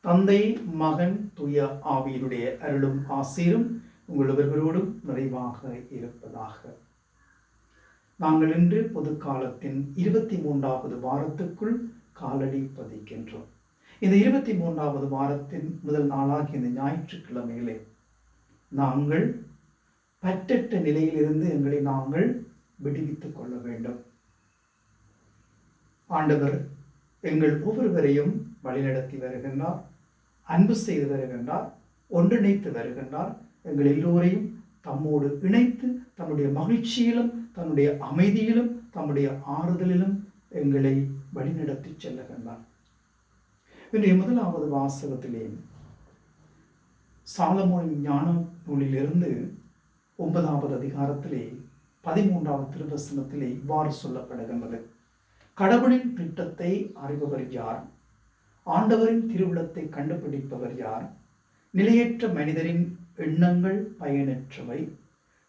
தந்தை மகன் துய ஆவியினுடைய அருளும் ஆசீரும் உங்கள் நிறைவாக இருப்பதாக. நாங்கள் இன்று பொது காலத்தின் இருபத்தி மூன்றாவது வாரத்துக்குள் காலடி பதிக்கின்றோம். இந்த இருபத்தி மூன்றாவது வாரத்தின் முதல் நாளாகிய இந்த ஞாயிற்றுக்கிழமையிலே நாங்கள் பற்றற்ற நிலையிலிருந்து எங்களை நாங்கள் விடுவித்துக் கொள்ள வேண்டும். ஆண்டவர் எங்கள் ஒவ்வொருவரையும் வழிநடத்தி வருகின்றார் அன்பு செய்து வருகின்றார் ஒன்றிணைத்து வருகின்றார். எங்கள் எல்லோரையும் தம்மோடு இணைத்து தன்னுடைய மகிழ்ச்சியிலும் தன்னுடைய அமைதியிலும் தம்முடைய ஆறுதலிலும் எங்களை வழிநடத்தி செல்லுகின்றார். இன்றைய முதலாவது வாசகத்திலே சாலமோனின் ஞான நூலிலிருந்து ஒன்பதாவது அதிகாரத்திலே பதிமூன்றாவது திருவசனத்திலே இவ்வாறு சொல்லப்படுகின்றது. கடவுளின் திட்டத்தை அறிபவர் யார்? ஆண்டவரின் திருவிழத்தை கண்டுபிடிப்பவர் யார்? நிலையற்ற மனிதரின் எண்ணங்கள் பயனற்றவை.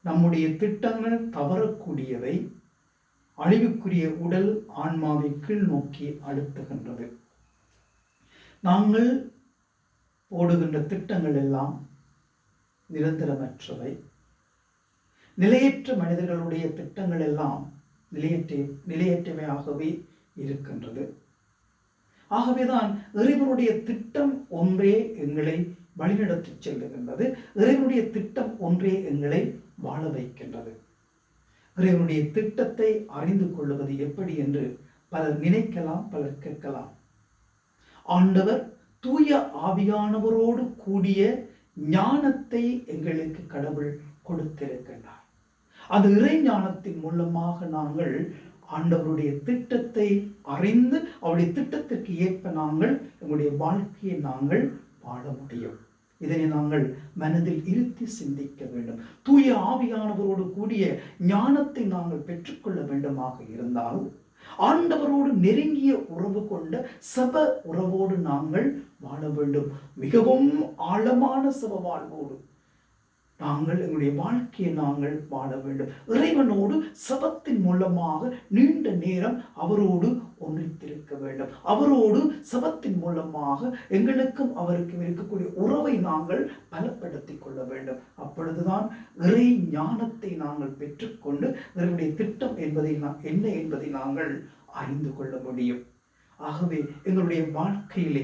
நம்முடைய திட்டங்கள் தவறக்கூடியவை. அழிவுக்குரிய உடல் ஆன்மாவை கீழ் நோக்கி அழுத்துகின்றது. நாங்கள் போடுகின்ற திட்டங்கள் எல்லாம் நிரந்தரமற்றவை. நிலையற்ற மனிதர்களுடைய திட்டங்கள் எல்லாம் நிலையற்ற நிலையற்றவையாகவே இருக்கின்றது. ஆகவேதான் இறைவனுடைய திட்டம் ஒன்றே எங்களை வழிநடத்தி செல்லுகின்றது. இறைவனுடைய திட்டம் ஒன்றே எங்களை வாழ வைக்கின்றது. இறைவனுடைய திட்டத்தை அறிந்து கொள்வது எப்படி என்று பலர் நினைக்கலாம் பலர் கேட்கலாம். ஆண்டவர் தூய ஆவியானவரோடு கூடிய ஞானத்தை எங்களுக்கு கடவுள் கொடுத்திருக்கின்றார். அது இறை ஞானத்தின் மூலமாக நாங்கள் ஆண்டவருடைய திட்டத்தை அறிந்து அவருடைய திட்டத்திற்கு ஏற்ப நாங்கள் எங்களுடைய வாழ்க்கையை நாங்கள் வாழ முடியும். இதனை நாங்கள் மனதில் இருத்தி சிந்திக்க வேண்டும். தூய ஆவியானவரோடு கூடிய ஞானத்தை நாங்கள் பெற்றுக்கொள்ள வேண்டுமாக இருந்தால் ஆண்டவரோடு நெருங்கிய உறவு கொண்ட சப உறவோடு நாங்கள் வாழ வேண்டும். மிகவும் ஆழமான சப வாழ்வோடு நாங்கள் எங்களுடைய வாழ்க்கையை நாங்கள் வாழ வேண்டும். இறைவனோடு சபத்தின் மூலமாக நீண்ட நேரம் அவரோடு ஒன்றித்திருக்க வேண்டும். அவரோடு சபத்தின் மூலமாக எங்களுக்கும் அவருக்கும் இருக்கக்கூடிய உறவை நாங்கள் பலப்படுத்திக் கொள்ள வேண்டும். அப்பொழுதுதான் இறை ஞானத்தை நாங்கள் பெற்றுக்கொண்டு இவருடைய திட்டம் என்பதை நான் என்ன என்பதை நாங்கள் அறிந்து கொள்ள முடியும். ஆகவே எங்களுடைய வாழ்க்கையிலே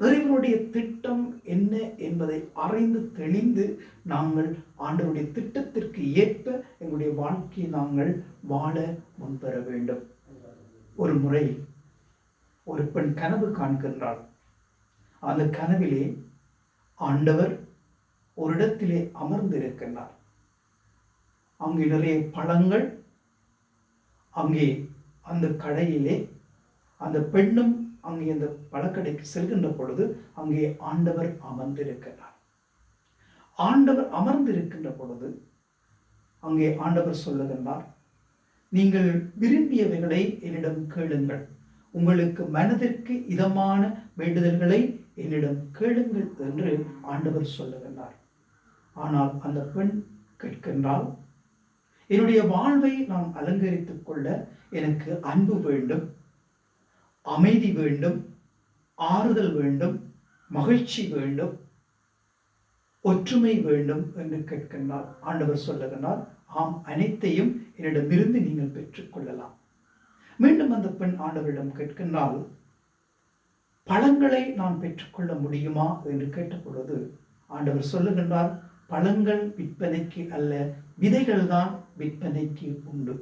இறைவனுடைய திட்டம் என்ன என்பதை அறிந்து தெளிந்து நாங்கள் ஆண்டவருடைய திட்டத்திற்கு ஏற்ப எங்களுடைய வாழ்க்கையை நாங்கள் வாழ முன்பெற வேண்டும். ஒரு முறை ஒரு பெண் கனவு காண்கின்றாள். அந்த கனவிலே ஆண்டவர் ஒரு இடத்திலே அமர்ந்திருக்கின்றார். அங்கே நிறைய பழங்கள் அங்கே அந்த கடையிலே அந்த பெண்ணும் அங்கே அந்த பழக்கடைக்கு செல்கின்ற பொழுது அங்கே ஆண்டவர் அமர்ந்திருக்கிறார். ஆண்டவர் அமர்ந்திருக்கின்ற பொழுது அங்கே ஆண்டவர் சொல்லுகின்றார் நீங்கள் விரும்பியவைகளை என்னிடம் கேளுங்கள். உங்களுக்கு மனதிற்கு இதமான வேண்டுதல்களை என்னிடம் கேளுங்கள் என்று ஆண்டவர் சொல்லுகின்றார். ஆனால் அந்த பெண் கேட்கின்றால் என்னுடைய வாழ்வை நான் அலங்கரித்துக் கொள்ள எனக்கு அன்பு வேண்டும். அமைதி வேண்டும் ஆறுதல் வேண்டும் மகிழ்ச்சி வேண்டும் ஒற்றுமை வேண்டும் என்று கேட்கின்றார். ஆண்டவர் சொல்லுகின்றார் ஆம் அனைத்தையும் என்னிடமிருந்து நீங்கள் பெற்றுக்கொள்ளலாம். மீண்டும் அந்த பெண் ஆண்டவரிடம் கேட்கின்றால் பழங்களை நான் பெற்றுக்கொள்ள முடியுமா? என்று கேட்டபொழுது ஆண்டவர் சொல்லுகின்றார் பழங்கள் விற்பனைக்கு அல்ல விதைகள் தான் விற்பனைக்கு உண்டு.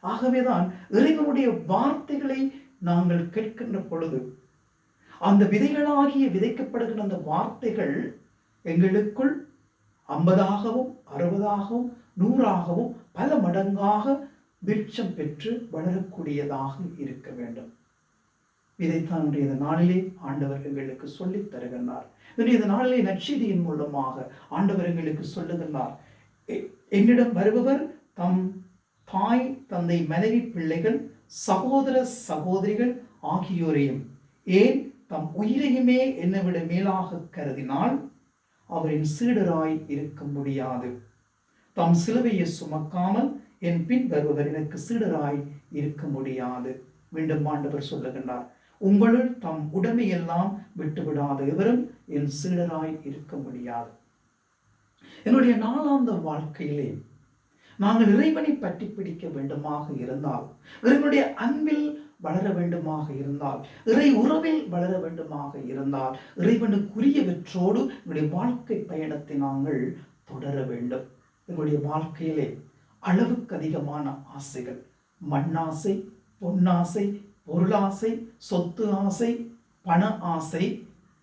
ஆகவேதான் இறைவனுடைய வார்த்தைகளை நாங்கள் கேட்கின்ற பொழுது அந்த விதைகளாகிய விதைக்கப்படுகிற அந்த வார்த்தைகள் எங்களுக்குள் ஐம்பதாகவும் அறுபதாகவும் நூறாகவும் பல மடங்காக விருட்சம் பெற்று வளரக்கூடியதாக இருக்க வேண்டும். இதைத்தான் இன்றைய நாளிலே ஆண்டவர் எங்களுக்கு சொல்லித் தருகின்றார். இன்றைய நாளிலே நற்செய்தியின் மூலமாக ஆண்டவர் எங்களுக்கு சொல்லுகின்றார். "எ- என்னிடம் வருபவர் தம் தாய் தந்தை மனைவி பிள்ளைகள் சகோதர சகோதரிகள் ஆகியோரையும் ஏன் தம் உயிரையுமே என்னை விட மேலாக கருதினால் அவரின் சீடராய் இருக்க முடியாது. தம் சிலுவையை சுமக்காமல் என் பின் வருபவர் எனக்கு சீடராய் இருக்க முடியாது. மீண்டும் ஆண்டவர் சொல்லுகின்றார் உங்களுள் தம் உடைமையெல்லாம் விட்டுவிடாத எவரும் என் சீடராய் இருக்க முடியாது. என்னுடைய நாளாந்த வாழ்க்கையிலே நாங்கள் இறைவனை பற்றி பிடிக்க வேண்டுமாக இருந்தால் இறைவனுடைய அன்பில் வளர வேண்டுமாக இருந்தால் இறை உறவில் வளர வேண்டுமாக இருந்தால் இறைவனுக்குரியவற்றோடு எங்களுடைய வாழ்க்கை பயணத்தை நாங்கள் தொடர வேண்டும். எங்களுடைய வாழ்க்கையிலே அளவுக்கு அதிகமான ஆசைகள். மண்ணாசை பொன்னாசை பொருளாசை சொத்து ஆசை பண ஆசை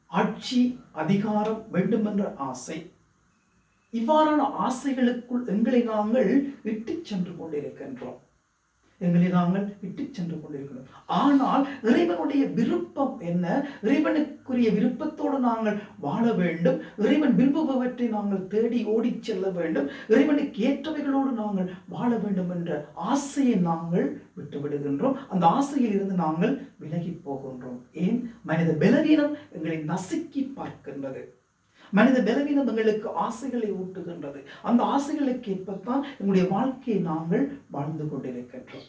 ஆட்சி அதிகாரம் வேண்டுமென்ற ஆசை. இவ்வாறான ஆசைகளுக்குள் எங்களை நாங்கள் விட்டு சென்று கொண்டிருக்கின்றோம். எங்களை நாங்கள் விட்டு சென்று கொண்டிருக்கிறோம். ஆனால் இறைவனுடைய விருப்பம் என்ன? இறைவனுக்குரிய விருப்பத்தோடு நாங்கள் வாழ வேண்டும். இறைவன் விரும்புபவற்றை நாங்கள் தேடி ஓடிச் செல்ல வேண்டும். இறைவனுக்கு ஏற்றவைகளோடு நாங்கள் வாழ வேண்டும் என்ற ஆசையை நாங்கள் விட்டுவிடுகின்றோம். அந்த ஆசையில் இருந்து நாங்கள் விலகி போகின்றோம். ஏன்? மனித பலவீனம் எங்களை நசுக்கி பார்க்கின்றது. மனித பலவீனம் எங்களுக்கு ஆசைகளை ஊட்டுகின்றது. அந்த ஆசைகளுக்கு ஏற்பத்தான் எங்களுடைய வாழ்க்கையை நாங்கள் வாழ்ந்து கொண்டிருக்கின்றோம்.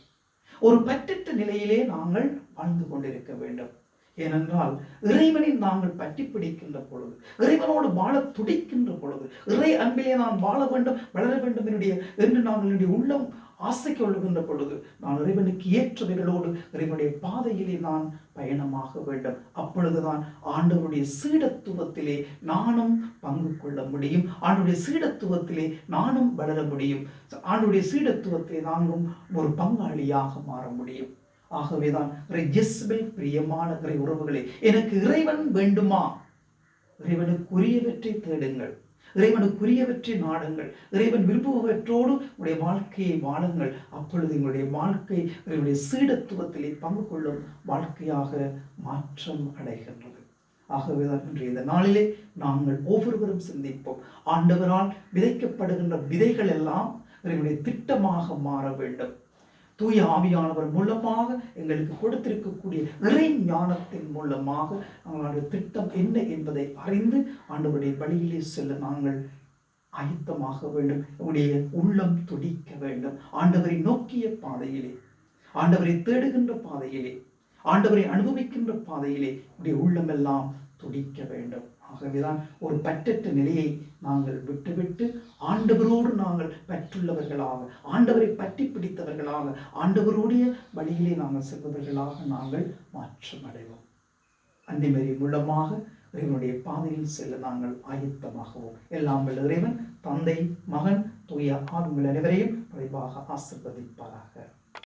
ஒரு பற்றற்ற நிலையிலே நாங்கள் வாழ்ந்து கொண்டிருக்க வேண்டும். ஏனென்றால் இறைவனை நாங்கள் பற்றி பிடிக்கின்ற பொழுது இறைவனோடு வாழ துடிக்கின்ற பொழுது இறை அன்பிலே நான் வாழ வேண்டும் வளர வேண்டும் என்னுடைய என்று நாங்கள் என்னுடைய உள்ளம் ஆசை கொள்ளுகின்ற பொழுது நான் இறைவனுக்கு ஏற்றவைகளோடு இறைவனுடைய பாதையிலே நான் பயணமாக வேண்டும். அப்பொழுதுதான் ஆண்டவருடைய சீடத்துவத்திலே நானும் பங்கு கொள்ள முடியும். ஆண்டுடைய சீடத்துவத்திலே நானும் வளர முடியும். ஆண்டுடைய சீடத்துவத்திலே நானும் ஒரு பங்காளியாக மாற முடியும். ஆகவேதான். ஜெஸ்பில் பிரியமான இறை உறவுகளே எனக்கு இறைவன் வேண்டுமா? இறைவனுக்குரியவற்றை தேடுங்கள். இறைவனுக்குரியவற்றை நாடுங்கள். இறைவன் விரும்புவற்றோடு உடைய வாழ்க்கையை வாழுங்கள். அப்பொழுது எங்களுடைய வாழ்க்கை இறைவனுடைய சீடத்துவத்திலே பங்கு கொள்ளும் வாழ்க்கையாக மாற்றம் அடைகின்றது. ஆகவேதான் இன்று இந்த நாளிலே நாங்கள் ஒவ்வொருவரும் சிந்திப்போம். ஆண்டவரால் விதைக்கப்படுகின்ற விதைகள் எல்லாம் இறைவனுடைய திட்டமாக மாற வேண்டும். தூய ஆவியானவர் மூலமாக எங்களுக்கு கொடுத்திருக்கக்கூடிய இறை ஞானத்தின் மூலமாக அவங்களுடைய திட்டம் என்ன என்பதை அறிந்து ஆண்டவருடைய வழியிலே செல்ல நாங்கள் ஆயத்தமாக வேண்டும். உங்களுடைய உள்ளம் துடிக்க வேண்டும். ஆண்டவரை நோக்கிய பாதையிலே ஆண்டவரை தேடுகின்ற பாதையிலே ஆண்டவரை அனுபவிக்கின்ற பாதையிலே உடைய உள்ளமெல்லாம் துடிக்க வேண்டும். ஆகவேதான் ஒரு பற்றற்ற நிலையை நாங்கள் விட்டுவிட்டு ஆண்டவரோடு நாங்கள் பற்றுள்ளவர்களாக ஆண்டவரை பற்றி பிடித்தவர்களாக ஆண்டவருடைய வழியிலே நாங்கள் செல்பவர்களாக நாங்கள் மாற்றம் அடைவோம் அன்னிமரி மூலமாக இறைவனுடைய பாதையில் செல்ல நாங்கள் ஆயத்தமாகவும். எல்லாம் வல்ல இறைவன் தந்தை மகன் தூய ஆவிகள் அனைவரையும் விரைவாக ஆசிர்வதிப்பாராக.